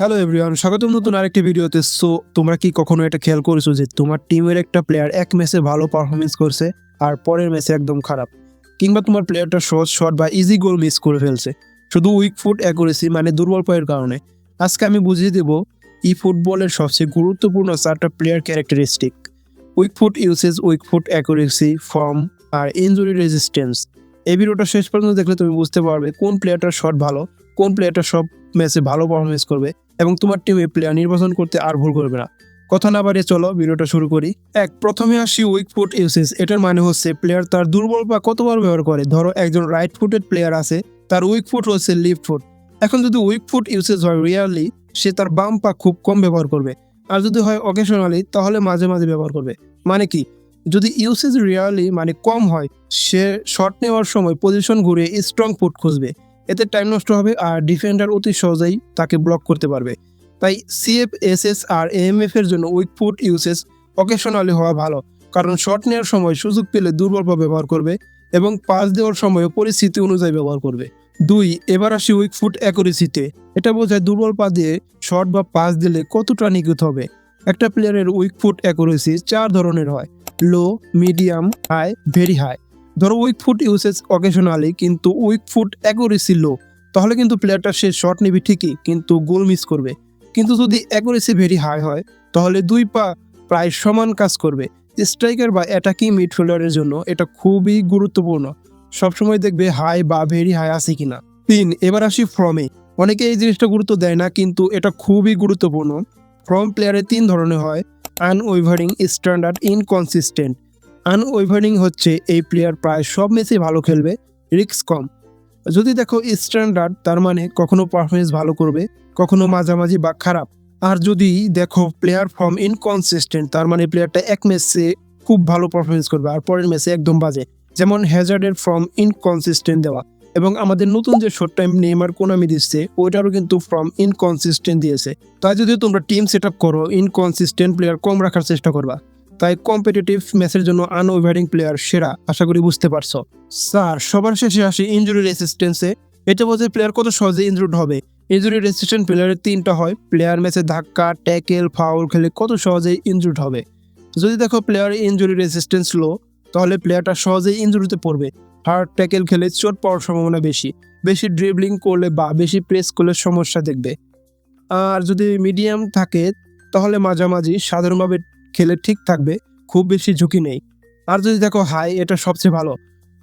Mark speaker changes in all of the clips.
Speaker 1: Hello everyone স্বাগতম নতুন আরেকটি ভিডিওতে। সো তোমরা কি কখনো এটা খেয়াল করেছ যে তোমার টিমের একটা প্লেয়ার এক ম্যাচে ভালো পারফরমেন্স করছে আর পরের ম্যাচে একদম খারাপ? কিংবা তোমার প্লেয়ারটা সহজ শট বা ইজি গোল মিস করে ফেলছে? শুধু উইক ফুট অ্যাকুরেসি মানে দুর্বল পায়ের কারণে। আজকে আমি বুঝিয়ে দেব ই ফুটবলের সবচেয়ে গুরুত্বপূর্ণ চারটা player characteristic weak foot usage weak foot accuracy form আর ইনজুরি রেজিস্ট্যান্স এই ভিডিওটা শেষ পর্যন্ত দেখলে তুমি বুঝতে পারবে কোন প্লেয়ারটার শট ভালো, কোন প্লেয়ারটা সব ম্যাচে ভালো পারফরমেন্স করবে। এবং তোমার টিমে প্লেয়ার নির্বাচন করতে আর ভুল করবে না। কথা না বাড়িয়ে চলো, ভিডিওটা শুরু করি। এক, প্রথমে আসি উইক ফুট ইউসেজ এটার মানে হচ্ছে প্লেয়ার তার দুর্বল পা কতবার ব্যবহার করে। ধরো একজন রাইট ফুটেড প্লেয়ার আছে, তার উইক ফুট হচ্ছে লিফট ফুট এখন যদি উইক ফুট ইউসেজ হয় রিয়ারলি সে তার বাম পা খুব কম ব্যবহার করবে। আর যদি হয় অকেশনালি তাহলে মাঝে মাঝে ব্যবহার করবে। মানে কি? যদি ইউসেজ রিয়ারলি মানে কম হয়, সে শট নেওয়ার সময় পজিশন ঘুরে স্ট্রং ফুট খুঁজবে। এতে টাইম নষ্ট হবে আর ডিফেন্ডার অতি সহজেই তাকে ব্লক করতে পারবে। তাই সিএফ এস এস আর এএমএফ এর জন্য উইক ফুট ইউসেস অকেশনালি হওয়া ভালো, কারণ শট নেওয়ার সময় সুযোগ পেলে দুর্বল ব্যবহার করবে এবং পাস দেওয়ার সময় পরিস্থিতি অনুযায়ী ব্যবহার করবে। দুই, এবার আসি উইক ফুট অ্যাকুরেসিতে এটা বোঝায় দুর্বল পা দিয়ে শট বা পাস দিলে কতটা নিখুঁত হবে। একটা প্লেয়ারের উইক ফুট অ্যাকুরেসি চার ধরনের হয়। Low medium high very high ধরো উইক ফুট ইউসেজ অকেশনালি কিন্তু উইক ফুট অ্যাকুরেসি লো তাহলে কিন্তু প্লেয়ারটা সে শট নিবি ঠিকই, কিন্তু গোল মিস করবে। কিন্তু যদি অ্যাকুরেসি ভেরি হাই হয়, তাহলে দুই পা প্রায় সমান কাজ করবে। স্ট্রাইকার বা অ্যাটাকিং মিডফিল্ডারের জন্য এটা খুবই গুরুত্বপূর্ণ। সবসময় দেখবে হাই বা ভেরি হাই আছে কিনা। তিন, এবার আসি ফর্মে অনেকে এই জিনিসটা গুরুত্ব দেয় না, কিন্তু এটা খুবই গুরুত্বপূর্ণ। ফর্ম প্লেয়ারে তিন ধরনের হয় আনওয়েভারিং স্ট্যান্ডার্ড ইনকনসিস্টেন্ট আনওয়েভারিং হচ্ছে এই প্লেয়ার প্রায় সব ম্যাচে ভালো খেলবে রিস্ক কম। যদি দেখো স্ট্যান্ডার্ড তার মানে কখনো পারফরমেন্স ভালো করবে, কখনো মাঝামাঝি বা খারাপ। আর যদি দেখো প্লেয়ার ফর্ম ইনকনসিস্টেন্ট তার মানে প্লেয়ারটা এক ম্যাচে খুব ভালো পারফরমেন্স করবে আর পরের ম্যাচে একদম বাজে। যেমন হ্যাজার্ডের ফর্ম ইনকনসিস্টেন্ট দেওয়া এবং আমাদের নতুন যে শর্ট টাইম নেইমার কোনামি দিচ্ছে, ওইটারও কিন্তু ফর্ম ইনকনসিস্টেন্ট দিয়েছে। তাই যদি তোমরা টিম সেট আপ করো ইনকনসিস্টেন্ট প্লেয়ার কম রাখার চেষ্টা করবা। তাই কম্পিটিটিভ ম্যাচের জন্য আনওভারিং প্লেয়ার সেরা, আশা করি বুঝতে পারছ। স্যার, সবার শেষে আসি ইঞ্জুরি রেসিস্টেন্সে এটা বোঝে প্লেয়ার কত সহজে ইনজুর্ড হবে। ইঞ্জুরি রেসিস্ট্যান্ট প্লেয়ারের তিনটা হয়। প্লেয়ার ম্যাচে ধাক্কা ট্যাকেল ফাউল খেলে কত সহজেই ইনজুর্ড হবে। যদি দেখো প্লেয়ার ইঞ্জুরি রেসিস্টেন্স লো তাহলে প্লেয়ারটা সহজেই ইনজুরিতে পড়বে। হার্ড ট্যাকেল খেলে চোট পাওয়ার সম্ভাবনা বেশি। বেশি ড্রিবলিং করলে বা বেশি প্রেস করলে সমস্যা দেখবে। আর যদি মিডিয়াম থাকে, তাহলে মাঝামাঝি, সাধারণভাবে খেলে ঠিক থাকবে, খুব বেশি ঝুঁকি নেই। আর যদি দেখো হাই এটা সবচেয়ে ভালো।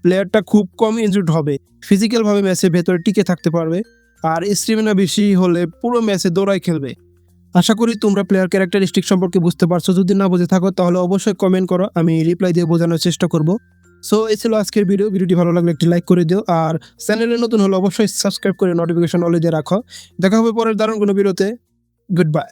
Speaker 1: প্লেয়ারটা খুব কম ইনজুর্ড হবে। ফিজিক্যালভাবে ম্যাচের ভেতরে টিকে থাকতে পারবে। আর স্ট্রিমিনা বেশি হলে পুরো ম্যাচে দৌড়াই খেলবে। আশা করি তোমরা প্লেয়ার ক্যারেক্টারিস্টিক সম্পর্কে বুঝতে পারছ। যদি না বুঝে থাকো, তাহলে অবশ্যই কমেন্ট করো। আমি রিপ্লাই দিয়ে বোঝানোর চেষ্টা করব। সো, এই ছিল আজকের ভিডিও। ভিডিওটি ভালো লাগলে একটি লাইক করে দিও। আর চ্যানেলে নতুন হলে অবশ্যই সাবস্ক্রাইব করে নোটিফিকেশন অলে দিয়ে রাখো। দেখা হবে পরের দারুণ কোনো ভিডিওতে। Good bye